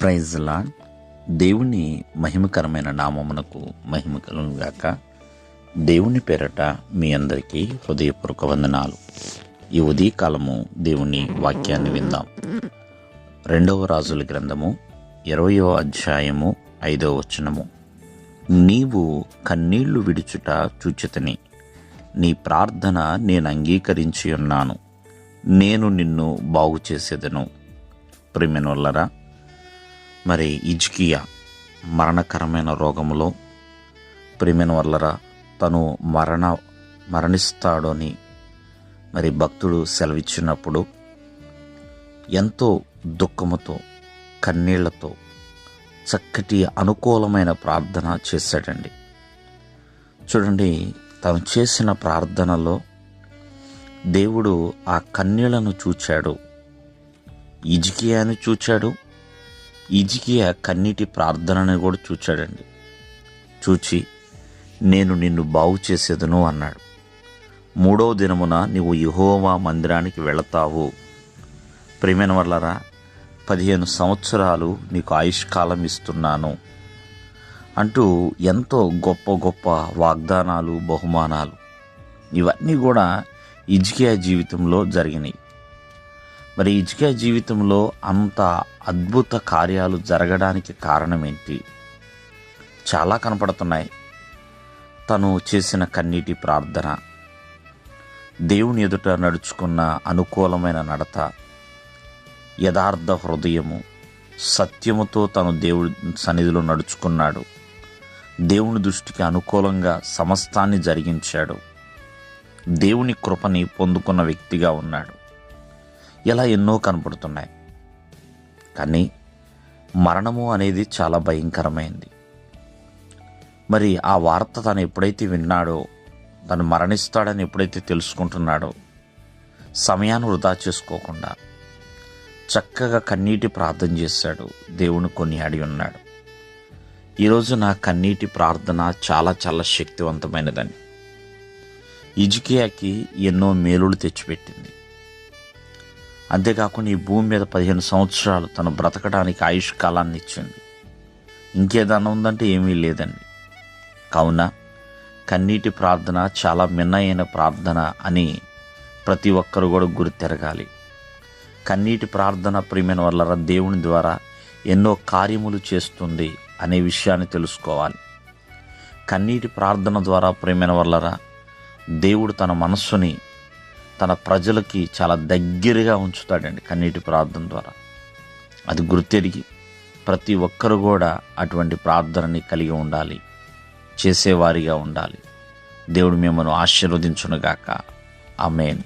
Praise lord దేవుని మహిమకరమైన నామమునకు మహిమ గాక. దేవుని పేరట మీ అందరికీ హృదయపూర్వక వందనాలు. ఈ ఉదయకాలము దేవుని వాక్యాన్ని విందాం. రెండవ రాజుల గ్రంథము ఇరవయో అధ్యాయము ఐదవ వచనము. నీవు కన్నీళ్ళు విడుచుట చూచితని. నీ ప్రార్థన నేను అంగీకరించి ఉన్నాను నేను నిన్ను బాగు చేసేదను ప్రిమెనొల్లరా మరి ఇజ్కియా మరణకరమైన రోగములో ప్రిమెన్ వల్లరా తను మరణ మరణిస్తాడని మరి భక్తుడు సెలవిచ్చినప్పుడు ఎంతో దుఃఖముతో కన్నీళ్ళతో చక్కటి అనుకూలమైన ప్రార్థన చేశాడండి. చూడండి తను చేసిన ప్రార్థనలో దేవుడు ఆ కన్నీళ్ళను చూచాడు ఇజికియాను చూచాడు ఇజికియా కన్నీటి ప్రార్థనని కూడా చూచాడండి. చూచి నేను నిన్ను బాగు చేసేదను అన్నాడు. మూడవ దినమున నీవు యహోవా మందిరానికి వెళతావు. ప్రేమైన వల్లరా పదిహేను సంవత్సరాలు నీకు ఆయుష్కాలం ఇస్తున్నాను. అంటూ ఎంతో గొప్ప గొప్ప వాగ్దానాలు బహుమానాలు ఇవన్నీ కూడా ఇజ్కియా జీవితంలో జరిగినాయి. మరి ఇజ్కియా జీవితంలో అంత అద్భుత కార్యాలు జరగడానికి కారణం ఏంటి చాలా కనపడుతున్నాయి. తను చేసిన కన్నీటి ప్రార్థన దేవుని ఎదుట నడుచుకున్న అనుకూలమైన నడత యథార్థ హృదయము సత్యముతో తను దేవుడి సన్నిధిలో నడుచుకున్నాడు. దేవుని దృష్టికి అనుకూలంగా సమస్తాన్ని జరిగించాడు. దేవుని కృపని పొందుకున్న వ్యక్తిగా ఉన్నాడు. ఇలా ఎన్నో కనపడుతున్నాయి. కానీ మరణము అనేది చాలా భయంకరమైంది. మరి ఆ వార్త తను ఎప్పుడైతే విన్నాడో తను మరణిస్తాడని ఎప్పుడైతే తెలుసుకుంటున్నాడో సమయాన్ని వృధా చేసుకోకుండా చక్కగా కన్నీటి ప్రార్థన చేశాడు దేవుని కొనియాడి ఉన్నాడు. ఈరోజు నా కన్నీటి ప్రార్థన చాలా చాలా శక్తివంతమైనదని. ఇజుకియాకి ఎన్నో మేలులు తెచ్చిపెట్టింది. అంతేకాకుండా ఈ భూమి మీద పదిహేను సంవత్సరాలు తను బ్రతకడానికి ఆయుష్ కాలాన్ని ఇచ్చింది. ఇంకేదన్నా ఉందంటే ఏమీ లేదండి. కావున కన్నీటి ప్రార్థన చాలా మిన్నయైన ప్రార్థన అని ప్రతి ఒక్కరు కూడా గుర్తెరగాలి కన్నీటి ప్రార్థన ప్రియమైన వల్ల దేవుని ద్వారా ఎన్నో కార్యములు చేస్తుంది అనే విషయాన్ని తెలుసుకోవాలి. కన్నీటి ప్రార్థన ద్వారా ప్రేమైన వల్లరా దేవుడు తన మనస్సుని తన ప్రజలకి చాలా దగ్గరగా ఉంచుతాడండి కన్నీటి ప్రార్థన ద్వారా. అది గుర్తెరిగి ప్రతి ఒక్కరు కూడా అటువంటి ప్రార్థనని కలిగి ఉండాలి. చేసేవారిగా ఉండాలి. దేవుడు మిమ్మల్ని ఆశీర్వదించునుగాక. ఆమెన్.